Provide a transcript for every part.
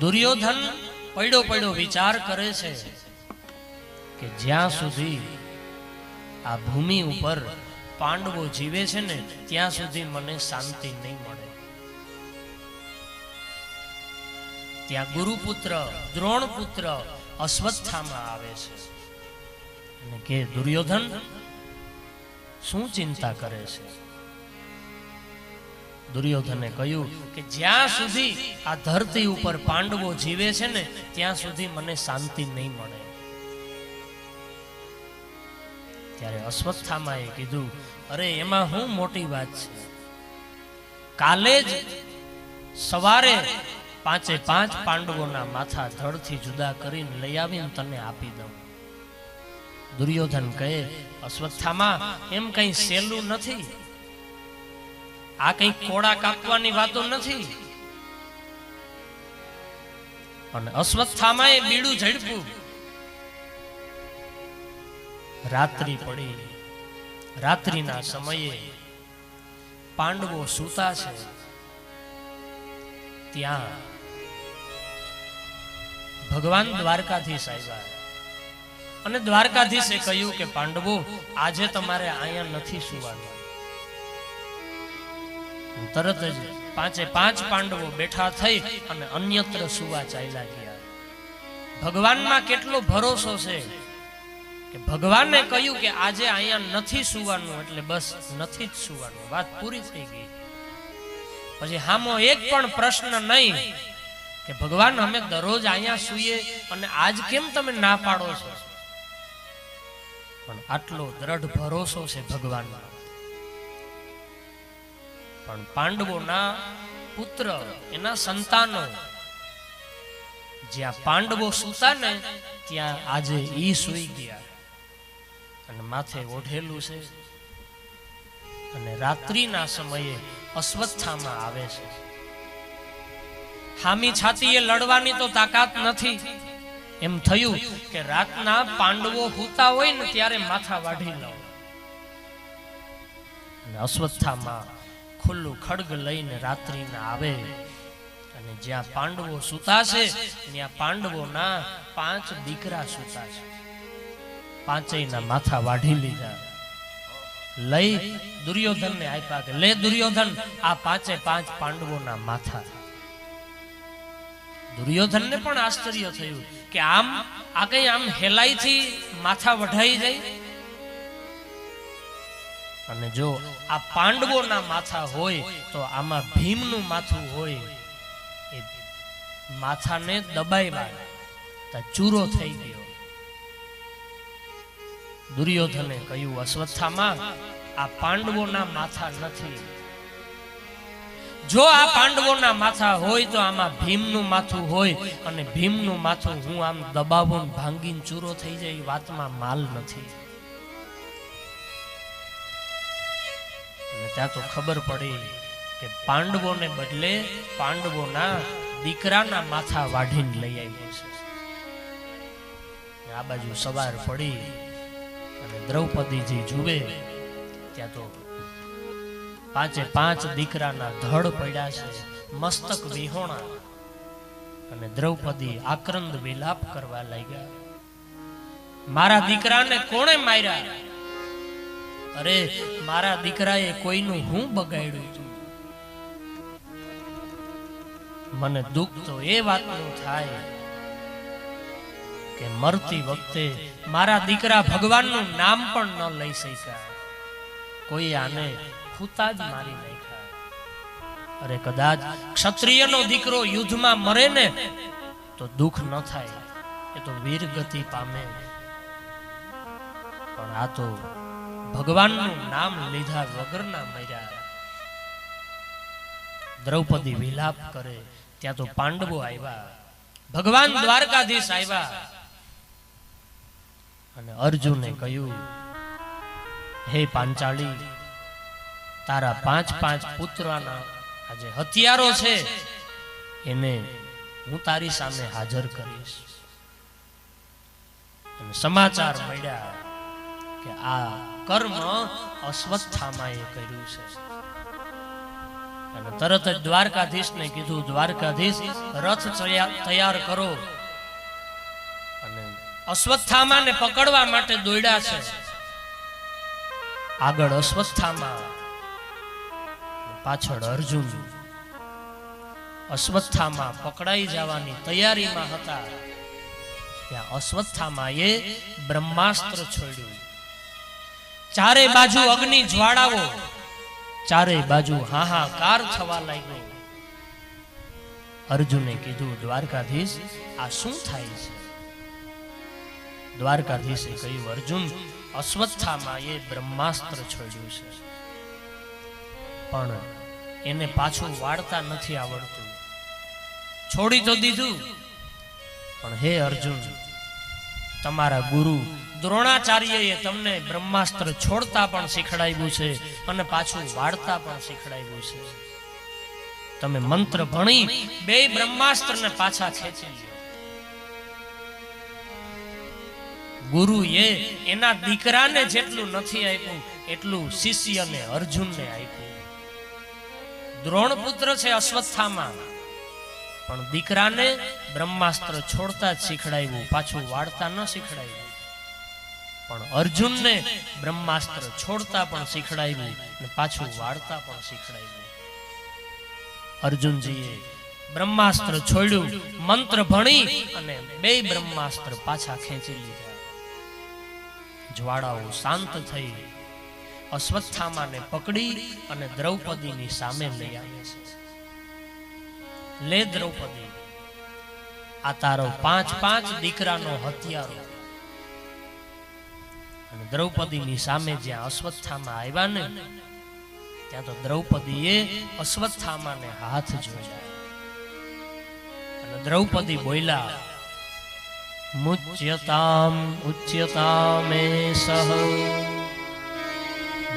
દુર્યોધન પડ્યો પડ્યો વિચાર કરે છે કે જ્યાં સુધી આ ભૂમિ ઉપર પાંડવો જીવે છે ને, ત્યાં સુધી મને શાંતિ નહીં મળે. ત્યાં ગુરુપુત્ર, દ્રોણપુત્ર અશ્વત્થામાં આવે છે. અને કે દુર્યોધન શું ચિંતા કરે છે? દુર્યોધને કહ્યું, કે જ્યાં સુધી આ ધરતી ઉપર પાંડવો જીવે છે ને, ત્યાં સુધી મને શાંતિ નહીં મળે. ત્યારે અશ્વત્થામાએ કીધું, અરે, એમાં હું મોટી વાત છે. કાલે જ સવારે પાંચે પાંચ પાંડવોના માથા ધડથી જુદા કરીને લઈ આવીને તને આપી દઉં. દુર્યોધન કહે, અશ્વત્થામાં, એમ કઈ સહેલું નથી. આ કઈ કોડા કાપવાની વાતો નથી. અને અશ્વત્થામાએ બીડું ઝડપ્યું. રાત્રિ પડી. રાત્રિના સમયે પાંડવો સૂતા છે. ત્યાં ભગવાન દ્વારકાધીશ આવ્યા. અને દ્વારકાધીશે કહ્યું કે, પાંડવો, આજે તમારે અહીંયા નથી સુવાનું. તરત જ પાંચે પાંચ પાંડવો બેઠા થઈ અને અન્યત્ર સુવા ચાલ્યા ગયા. ભગવાનમાં કેટલો ભરોસો છે કે ભગવાને કહ્યું કે આજે અહીંયા નથી સુવાનું, એટલે બસ નથી જ સુવાનું. વાત પૂરી થઈ ગઈ. પછી હામો એક પણ પ્રશ્ન નહીં કે ભગવાન, અમે દરરોજ અહીંયા સુઈએ અને આજ કેમ તમે ના પાડો છો? પણ આટલો દ્રઢ ભરોસો છે ભગવાનમાં. પણ પાંડવોના પુત્ર, એના સંતાનો, જ્યાં પાંડવો સૂતા ને, ત્યાં આજે ઈ સૂઈ ગયા. અને માથે ઓઢેલું છે. અને રાત્રિના સમયે અશ્વત્થામાં આવે છે. હામી છાતીએ લડવાની તો તાકાત નથી. એમ થયું કે રાતના પાંડવો હોતા હોય ને ત્યારે માથા વાઢી લો. અને અશ્વત્થામાં ખુલ્લું ખડગ લઈને રાત્રિના આવે. અને જ્યાં પાંડવો સુતા છે ત્યાં પાંડવોના પાંચ દીકરા સુતા છે પાંચેયના માથા વાઢી લીધા. લઈ દુર્યોધનને આપ્યા કે, લે દુર્યોધન, આ પાંચે પાંચ પાંડવોના માથા. દુર્યોધનને પણ આશ્ચર્ય થયું કે આમ, આ કઈ આમ હેલાઈથી માથા વઢાઈ જાય? અને જો આ પાંડવોના માથા હોય, તો આમાં ભીમનું માથું હોય. એ માથાને દબાવ્યા ચૂરો થઈ ગયો. દુર્યોધને કહ્યું, અશ્વત્થામાં, આ પાંડવોના માથા નથી. જો આ પાંડવોના માથા હોય, તો આમાં ભીમનું માથું હોય અને ભીમનું માથું હું આમ દબાવું ભાંગીને ચૂરો થઈ જાય વાતમાં માલ નથી. ત્યાં તો ખબર પડી કે પાંડવોને બદલે પાંડવોના દીકરાના માથા વાઢીને લઈ આવ્યો છે. આ બાજુ સવાર પડી અને દ્રૌપદીજી જુએ, ત્યાં તો પાંચે પાંચ દીકરાના ધડ પડ્યા છે, મસ્તક વિહોણા. અને દ્રૌપદી આક્રંદ વિલાપ કરવા લાગ્યા. મારા દીકરાને કોણે માર્યા? અરે, મારા દીકરાએ કોઈનું હું બગાડ્યું હતું મને દુઃખ તો એ વાતનું થાય કે મરતી વખતે મારા દીકરા ભગવાનનું નામ પણ ન લઈ શક્યા. કોઈ આને ખૂતા જ મારી નાખ્યા. અરે, કદાચ ક્ષત્રિયનો દીકરો યુદ્ધમાં મરે ને તો દુઃખ ન થાય, એ તો વીર ગતિ પામે. પણ આ તો ભગવાનનું નામ લીધા વગરના મર્યા. દ્રૌપદી વિલાપ કરે, ત્યાં તો પાંડવો આવ્યા. ભગવાન દ્વારકાધીશ આવ્યા. અને અર્જુને કહ્યું, હે પાંચાળી, તારા પાંચ પાંચ પુત્રના આજે હથિયારો છે. એને હું તારી સામે હાજર કરીશ. સમાચાર મળ્યા. કે આ કર્મ અશ્વત્થામાએ કર્યું છે. અને તરત જ દ્વારકાધીશને કીધું, દ્વારકાધીશ, રથ તૈયાર કરો. અને અશ્વત્થામાને પકડવા માટે દોડ્યા છે. આગળ અસ્વસ્થામાં પાછળ અર્જુન. અશ્વત્થામા પકડાઈ જવાની તૈયારીમાં હતા. ત્યાં એ બ્રહ્માસ્ત્ર છોડ્યું. ચારે બાજુ અગ્નિ જ્વાળાઓ. ચારે બાજુ હાહાકાર થવા લાગ્યો. અર્જુને કીધું દ્વારકાધીશ આ શું થાય છે? દ્વારકાધીશે કહ્યું અર્જુન અશ્વત્થામાએ બ્રહ્માસ્ત્ર છોડ્યું છે. પણ એને પાછું વાળતા નથી આવડતું. છોડી તો દીધું. પણ હે અર્જુન તમારા ગુરુ દ્રોણાચાર્યએ તમને બ્રહ્માસ્ત્ર છોડતા પણ શીખડાવ્યું છે અને પાછું વાળતા પણ શીખડાવ્યું છે. તમે મંત્ર ભણી બે બ્રહ્માસ્ત્રને પાછા ખેંચી લ્યો. ગુરુએ એના દીકરાને જેટલું નથી આપ્યું, એટલું શિષ્યને અર્જુનને આપ્યું. દ્રોણ પુત્ર છે અશ્વત્થામાં. પણ દીકરાને બ્રહ્માસ્ત્ર છોડતા જ શીખડાવ્યું, પાછું વાળતા ન શીખડાવ્યું. પણ અર્જુનને બ્રહ્માસ્ત્ર છોડતા પણ શીખડાવ્યું અને પાછું વાળતા પણ શીખડાવ્યું. અર્જુનજીએ બ્રહ્માસ્ત્ર છોડ્યું, મંત્ર ભણી અને બે બ્રહ્માસ્ત્ર પાછા ખેંચી લીધા. જ્વાળાઓ શાંત થઈ, અશ્વત્થામાને પકડી અને દ્રૌપદીની સામે લઈ આવે છે. લે દ્રૌપદી, આ તારો પાંચ પાંચ દીકરાનો હથિયારો. દ્રૌપદીની સામે જ્યાં અશ્વત્થામાં આવ્યા ને ત્યાં તો દ્રૌપદીએ અશ્વત્થામાને હાથ જોયા અને દ્રૌપદી બોલ્યા, મુચ્યતામ, ઉચ્યતામે સહ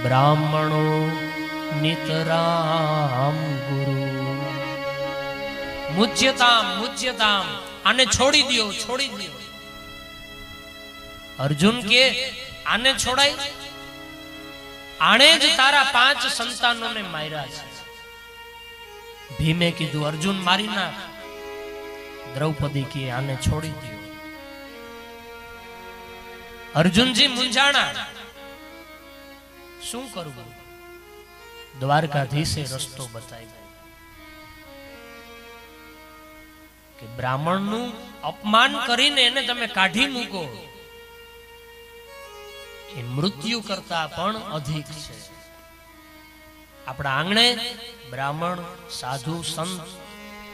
બ્રાહ્મણો નિતરામ ગુરુ. મુચ્યતામ મુચ્યતામ, આને છોડી દો છોડી દ્યો. અર્જુન કે આને છોડાય આણે જ તારા પાંચ સંતાનોને માર્યા છે. ભીમે કીધું, અર્જુન, મારી નાખ. દ્રૌપદી કે, આને છોડી દ્યો. અર્જુનજી મુંજાણા શું કરવું? દ્વારકાધીશે રસ્તો બતાવ્યો કે બ્રાહ્મણનું અપમાન કરીને એને તમે કાઢી મૂકો. એ મૃત્યુ કરતા પણ અધિક છે. આપણા આંગણે બ્રાહ્મણ, સાધુ, સંત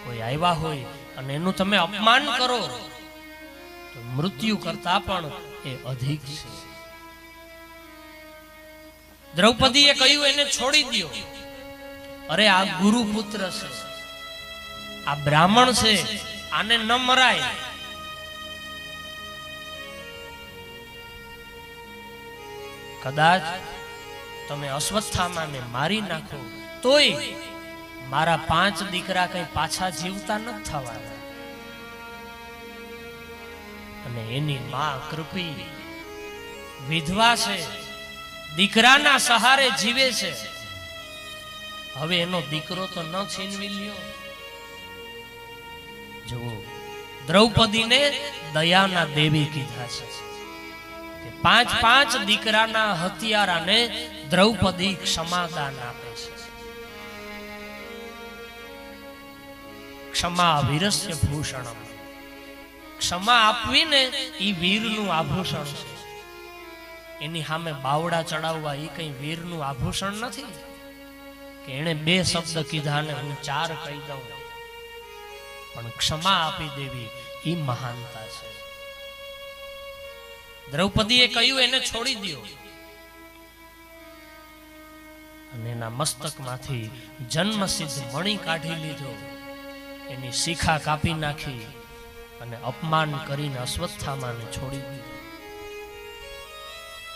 કોઈ આવ્યા હોય અને એનું તમે અપમાન કરો, તો મૃત્યુ કરતા પણ એ અધિક છે. દ્રૌપદીએ કહ્યું, એને છોડી દ્યો. અરે, આ ગુરુ પુત્ર છે. આ બ્રાહ્મણ છે. આને ન મરાય. કદાચ તમે અશ્વત્થામાને મારી નાખો, તોય મારા પાંચ દીકરા કઈ પાછા જીવતા ન થવાના. અને એની માં કૃપી વિધવા છે, દીકરાના સહારે જીવે છે. હવે એનો દીકરો તો ન છીનવી લ્યો. જુઓ, દ્રૌપદીને દયાના દેવી કીધા છે. પાંચ પાંચ દીકરાના હથિયારાને દ્રૌપદી ક્ષમાદાન આપે છે. ક્ષમા વીરસ્ય ભૂષણમ. ક્ષમા આપવીને એ વીરનું આભૂષણ છે. એની સામે બાવડા ચડાવવા એ કઈ વીરનું આભૂષણ નથી? કે એણે બે શબ્દ કીધા ને હું ચાર કહી દઉં. પણ ક્ષમા આપી દેવી એ મહાનતા છે. દ્રૌપદીએ કહ્યું, એને છોડી દો અને એના મસ્તકમાંથી જન્મસિદ્ધ મણી કાઢી લીધો. એની શિખા કાપી નાખી અને અપમાન કરીને અશ્વત્થામાને છોડી દીધો.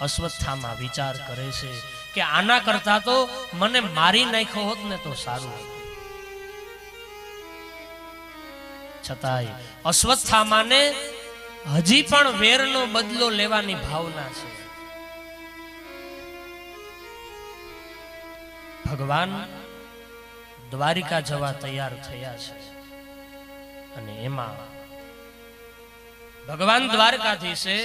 અશ્વત્થામાં વિચાર કરે છે કે આના કરતા તો મને મારી નાખ્યો હોત ને તો સારું છતાંય અશ્વત્થામાને હજી પણ વેરનો બદલો લેવાની ભાવના છે. ભગવાન દ્વારિકા જવા તૈયાર થયા છે. અને એમાં ભગવાન દ્વારકાધીશે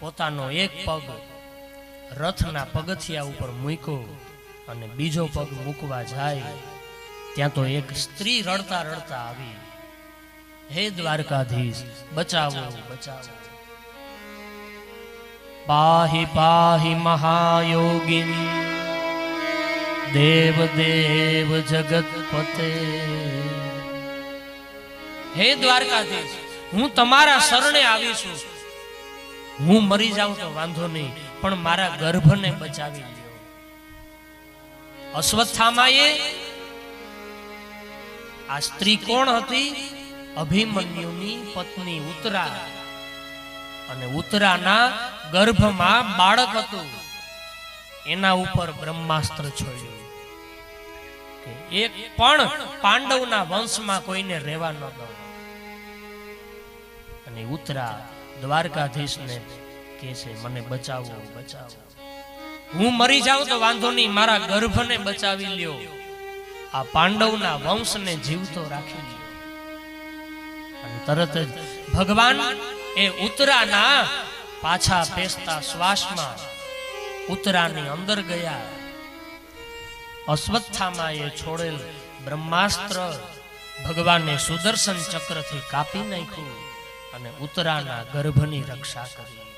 પોતાનો એક પગ રથના પગથિયા ઉપર મૂક્યો અને બીજો પગ મૂકવા જાય, ત્યાં તો એક સ્ત્રી રડતા રડતા આવી. હે દ્વારકાધીશ, બચાવો બચાવો. પાહી પાહી મહાયોગિન દેવ દેવ જગતપતે હે દ્વારકાધીશ, હું તમારા શરણે આવી છું. હું મરી જાઉં તો વાંધો નહીં, પણ મારા ગર્ભને બચાવી લ્યો. અશ્વત્થામાએ, આ સ્ત્રી કોણ હતી? અભિમન્યુની પત્ની ઉતરા. અને ઉતરાના ગર્ભમાં બાળક હતું. એના ઉપર બ્રહ્માસ્ત્ર છોડ્યું. એક પણ પાંડવના વંશમાં કોઈને રહેવા ન દો. અને ઉતરા દ્વારકાધીશને કે છે, મને બચાવો બચાવો. હું મરી જાઉં તો વાંધો નહીં, મારા ગર્ભને બચાવી લ્યો. આ પાંડવના વંશને જીવતો રાખી લ્યો. તરત જ ભગવાન એ ઉતરાના પાછા પેસતા શ્વાસમાં ઉતરાની અંદર ગયા. અશ્વત્થામાએ છોડેલ બ્રહ્માસ્ત્ર ભગવાને સુદર્શન ચક્રથી કાપી નાખ્યું અને ઉતરાના ગર્ભની રક્ષા કરી.